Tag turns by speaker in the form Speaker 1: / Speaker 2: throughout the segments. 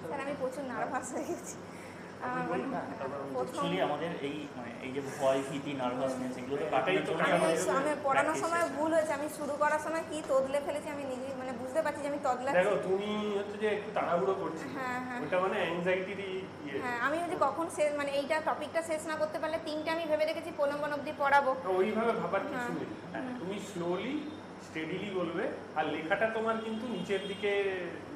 Speaker 1: Sir আমি প্রচুর nervous হয়ে গেছি।
Speaker 2: বলুন,
Speaker 1: মানে
Speaker 2: তারপর আমি
Speaker 1: প্রথম
Speaker 3: অ্যাকচুয়ালি আমাদের এই মানে এই যে ভয় ভীতি নার্ভাসনেস এগুলো তো
Speaker 2: এটাই তো
Speaker 1: আমি পড়ানোর সময় ভুল হয়েছে। আমি শুরু করার সময় কি তদলে ফেলেছি আমি নিজে মানে বুঝতে পারছি যে আমি তদলাচ্ছি
Speaker 2: দেখো তুমি হচ্ছে যে একটু তাড়াহুড়ো করছি।
Speaker 1: হ্যাঁ, হ্যাঁ।
Speaker 2: ওটা মানে অ্যাংজাইটিরই ইয়ে।
Speaker 1: হ্যাঁ আমি ওই যে কখন শেষ মানে এইটা টপিকটা শেষ না করতে পারলে তিনটে আমি ভেবে রেখেছি প্রলম্বন অবধি পড়াবো।
Speaker 2: ওইভাবে ভাবার কিছু
Speaker 1: হ্যাঁ।
Speaker 2: নেই তুমি স্লোলি স্টেডিলি বলবে আর লেখাটা তোমার কিন্তু নিচের দিকে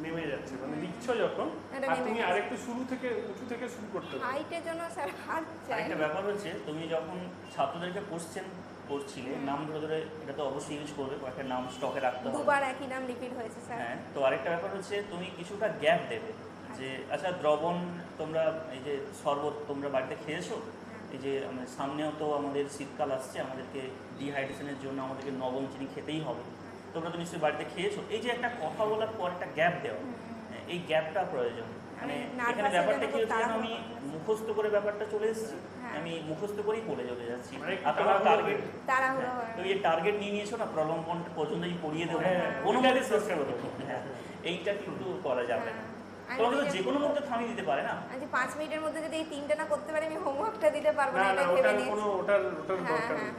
Speaker 2: নেমে যাচ্ছে মানে লিখছো যখন আর তুমি আরেকটু শুরু থেকে উঁচু থেকে শুরু করতে হবে
Speaker 1: হাইটের জন্য স্যার হাত চাই
Speaker 3: আরেকটা ব্যাপার হচ্ছে তুমি যখন ছাত্রদেরকে কোশ্চেন করছিলে নাম ধরে ধরে এটা তো অবশ্যই ইউজ করবে কয়েকটা নাম স্টকে রাখতে হবে।
Speaker 1: দুবার একই নাম রিপিট হয়েছে স্যার।
Speaker 3: হ্যাঁ তো আরেকটা ব্যাপার হচ্ছে তুমি কিছুটা গ্যাপ দেবে যে আচ্ছা দ্রবণ তোমরা এই যে শরবত তোমরা বাড়িতে খেয়েছো? এই যে আমাদের সামনেও তো আমাদের শীতকাল আসছে আমাদেরকে ডিহাইড্রেশনের জন্য আমাদেরকে নবম চিনি খেতেই হবে। তোমরা তো নিশ্চয়ই বাড়িতে খেয়েছো। এই যে একটা কথা বলার পর একটা গ্যাপ দেওয়া। হ্যাঁ, এই গ্যাপটা প্রয়োজন। মানে এখানে ব্যাপারটা কি হচ্ছে আমি মুখস্থ করে ব্যাপারটা চলে এসেছি।
Speaker 1: হ্যাঁ।
Speaker 3: আমি মুখস্থ করেই পড়ে চলে যাচ্ছি।
Speaker 2: মানে একটু
Speaker 3: আর তোমার টার্গেট তুমি যে টার্গেট নিয়ে নিয়েছো না প্রলম্বন পর্যন্তই পড়িয়ে দেবো।
Speaker 2: হ্যাঁ,
Speaker 3: কোনো মতে
Speaker 2: চেষ্টা করো।
Speaker 3: হ্যাঁ এইটা কিন্তু করা যাবে না।
Speaker 1: আমি
Speaker 3: তোমাকে তো
Speaker 1: যে-
Speaker 3: যে কোনো মধ্যে থামিয়ে দিতে পারে না।
Speaker 1: আমি পাঁচ মিনিটের মধ্যে যদি এই তিনটে না করতে পারি আমি হোমওয়ার্কটা দিতে পারব
Speaker 2: না
Speaker 1: এটা ভেবে
Speaker 2: কোনো ওটার ওটার
Speaker 1: হ্যাঁ
Speaker 2: দরকার
Speaker 1: হ্যাঁ
Speaker 2: নেই।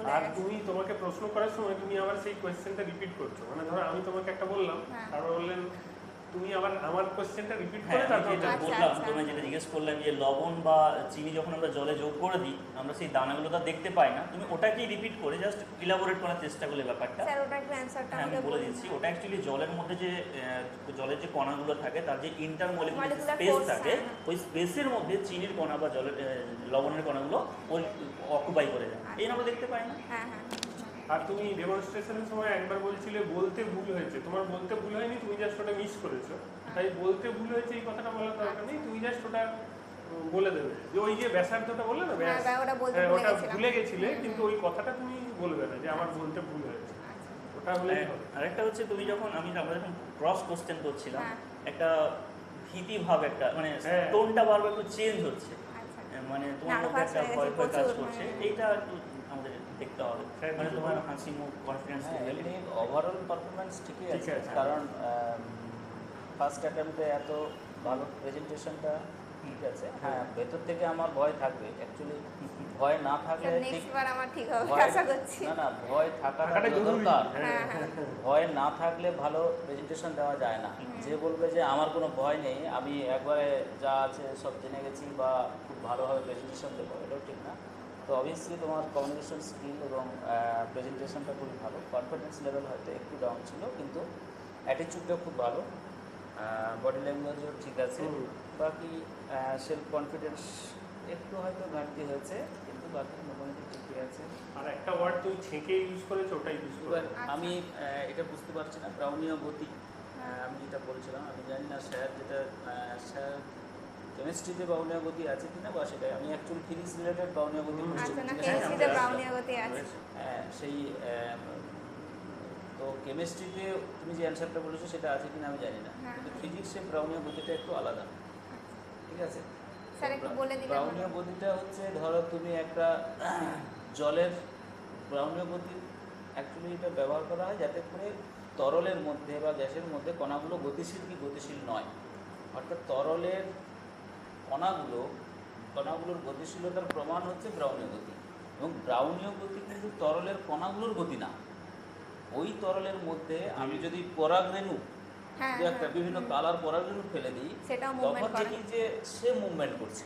Speaker 1: হ্যাঁ
Speaker 2: আর তুমি তোমাকে প্রশ্ন করার সময় তুমি আমার সেই কোয়েশ্চেনটা রিপিট করছ। মানে ধরো আমি তোমাকে একটা বললাম। তারপর বললেন তুমি আবার আমার কোশ্চেনটা রিপিট
Speaker 3: হ্যাঁ
Speaker 2: করে
Speaker 3: আমি
Speaker 2: তারপর
Speaker 3: যেটা
Speaker 1: আচ্ছা,
Speaker 3: বললাম
Speaker 1: আচ্ছা।
Speaker 3: তোমরা যেটা জিজ্ঞেস করলাম যে লবণ বা চিনি যখন আমরা জলে যোগ করে দিই আমরা সেই দানাগুলো তো দেখতে পাই না। তুমি ওটাকেই রিপিট করে জাস্ট ইলাবোরেট করার চেষ্টা করলে ব্যাপারটা।
Speaker 1: স্যার ওটা একটু অ্যান্সারটা
Speaker 3: হ্যাঁ আমি বলে দিচ্ছি ওটা অ্যাকচুয়ালি জলের মধ্যে যে জলের যে কণাগুলো থাকে তার যে ইন্টার মলিকুলার স্পেস থাকে
Speaker 1: হ্যাঁ।
Speaker 3: ওই স্পেসের মধ্যে চিনির কণা বা জলের লবণের কণাগুলো ওই অকুপাই করে যায় এই আমরা দেখতে পাই না।
Speaker 1: হ্যাঁ হ্যাঁ।
Speaker 2: আর তুমি ডেমনস্ট্রেশনের সময় একবার বলছিলে বলতে ভুল হয়েছে। তোমার বলতে ভুল হয়নি তুমি জাস্ট ওটা মিস করেছ। তাই বলতে ভুল হয়েছে এই কথাটা বলার দরকার নেই তুমি জাস্ট ওটা বলে দেবে। যে ওই যে ব্যাসার্ধটা বললে না ব্যাস।
Speaker 1: হ্যাঁ, ওটা
Speaker 2: হ্যাঁ,
Speaker 1: ভুলে
Speaker 2: ওটা ভুলে গেছিলে কিন্তু ওই কথাটা তুমি বলবে না যে আমার বলতে ভুল হয়েছে।
Speaker 1: আচ্ছা।
Speaker 2: ওটা হলেই
Speaker 3: হ্যাঁ, আরেকটা হচ্ছে তুমি যখন আমি আমরা যখন ক্রস কোশ্চেন করছিলাম। একটা ভীতি ভাব একটা মানে। টোনটা বারবার একটু চেঞ্জ হচ্ছে। মানে তোমার মধ্যে একটা ভয় ভয় কাজ করছে
Speaker 1: হ্যাঁ।
Speaker 3: এইটা একটু আমাদের দেখতে হবে
Speaker 2: হ্যাঁ,
Speaker 3: মানে তোমার হাসি মুখ কনফিডেন্স
Speaker 4: হ্যাঁ
Speaker 3: লেভেল
Speaker 4: ওভারঅল পারফরমেন্স ঠিকই
Speaker 2: ঠিক
Speaker 4: আছে
Speaker 2: আছে।
Speaker 4: কারণ ফার্স্ট অ্যাটেম্পটে এত ভালো প্রেজেন্টেশনটা ঠিক আছে। হ্যাঁ। ভেতর থেকে আমার ভয় থাকবে। অ্যাকচুয়ালি ভয় না থাকলে ঠিক
Speaker 1: নেক্সট বার আমার ঠিক হবে আশা করছি।
Speaker 4: না না ভয় থাকাটা দরকার।
Speaker 1: হ্যাঁ হ্যাঁ।
Speaker 4: ভয় না থাকলে ভালো প্রেজেন্টেশন দেওয়া যায় না। যে বলবে যে আমার কোনো ভয় নেই আমি একবারে যা আছে সব জেনে গেছি বা খুব ভালোভাবে প্রেজেন্টেশন দেবো। এটাও ঠিক না। তো অবভিয়াসলি তোমার কমিউনিকেশন স্কিল এবং প্রেজেন্টেশনটা খুবই ভালো। কনফিডেন্স লেভেল হয়তো একটু ডাউন ছিল কিন্তু অ্যাটিচিউডটাও খুব ভালো। বডি ল্যাঙ্গুয়েজও ঠিক আছে। বাকি সেলফ কনফিডেন্স একটু হয়তো ঘাটতি হয়েছে কিন্তু বাকি মোটামুটি ঠিকই আছে।
Speaker 2: আর একটা ওয়ার্ড তুই ছেঁকে ইউজ করেছ ওটাই ইউজ
Speaker 1: আচ্ছা।
Speaker 4: আমি এটা বুঝতে পারছি না ব্রাউনীয় গতি আমি যেটা বলছিলাম আমি জানি না স্যার যেটা স্যার কেমিস্ট্রিতে বাউনীয় গতি আছে কিনা বা সেটা আমি অ্যাকচুয়ালি ফিজিক্স রিলেটেড বাউনীয় গতি
Speaker 1: ব্রাউনিয়া গতি আছে।
Speaker 4: হ্যাঁ, সেই তো কেমিস্ট্রিতে তুমি যে অ্যান্সারটা বলেছ সেটা আছে কিনা আমি জানি না।
Speaker 1: হ্যাঁ।
Speaker 4: কিন্তু ফিজিক্সে ব্রাউনীয় গতিটা একটু আলাদা। ঠিক আছে?
Speaker 1: স্যার একটু বলে দিলে
Speaker 4: ব্রাউনীয় গতিটা হচ্ছে ধরো তুমি একটা জলের ব্রাউনীয় গতি অ্যাকচুয়ালি এটা ব্যবহার করা হয় যাতে করে তরলের মধ্যে বা গ্যাসের মধ্যে কণাগুলো গতিশীল কি গতিশীল নয়। অর্থাৎ তরলের কণাগুলো কণাগুলোর গতিশীলতার প্রমাণ হচ্ছে ব্রাউনীয় গতি। এবং ব্রাউনীয় গতি কিন্তু তরলের কণাগুলোর গতি না। ওই তরলের মধ্যে আমি যদি পরাগরেণু
Speaker 1: হ্যাঁ
Speaker 4: একটা
Speaker 1: হ্যাঁ।
Speaker 4: বিভিন্ন কালার পরাগরেণু ফেলে দিই তখন দেখি যে সে মুভমেন্ট করছে।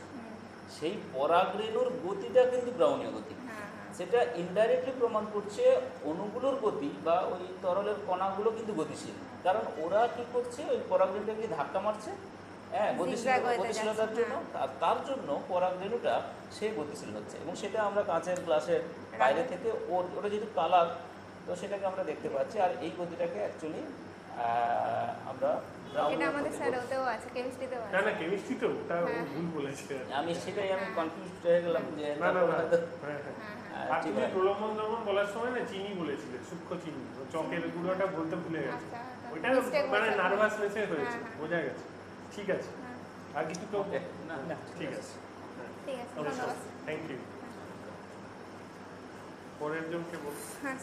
Speaker 4: সেই পরাগরেণুর গতিটা কিন্তু ব্রাউনীয় গতি।
Speaker 1: হ্যাঁ
Speaker 4: সেটা ইনডাইরেক্টলি প্রমাণ করছে অণুগুলোর গতি বা ওই তরলের কণাগুলো কিন্তু গতিশীল। কারণ ওরা কি করছে ওই পরাগ পরাগরেণুটাকে ধাক্কা মারছে হ্যাঁ গতিশীল গতিশীলতার জন্য। আর তার জন্য পরাগরেণুটা সে গতিশীল হচ্ছে। এবং সেটা আমরা কাঁচের গ্লাসের বাইরে থেকে ওর ওটা যেহেতু কালার তো সেটাকে আমরা দেখতে পাচ্ছি। আর এই গতিটাকে অ্যাকচুয়ালি আমরা
Speaker 1: হ্যাঁ।
Speaker 2: ভুল
Speaker 4: আমি সেটাই আমি
Speaker 1: হ্যাঁ।
Speaker 4: কনফিউজ হয়ে গেলাম যে।
Speaker 2: প্রলোভন বলার সময় না চিনি সূক্ষ্ম চিনি। চকের গুঁড়োটা বলতে ভুলে গেছে।
Speaker 1: আচ্ছা।
Speaker 2: ওইটা মানে
Speaker 1: হয়েছে।
Speaker 2: নার্ভাসনেসে হয়েছে
Speaker 1: হ্যাঁ, হ্যাঁ।
Speaker 2: বোঝা গেছে। ঠিক আছে। আর কিছু তো
Speaker 4: না, না,
Speaker 2: ঠিক আছে।
Speaker 1: ঠিক আছে
Speaker 2: থ্যাংক ইউ পরের জনকে বল।
Speaker 1: হ্যাঁ।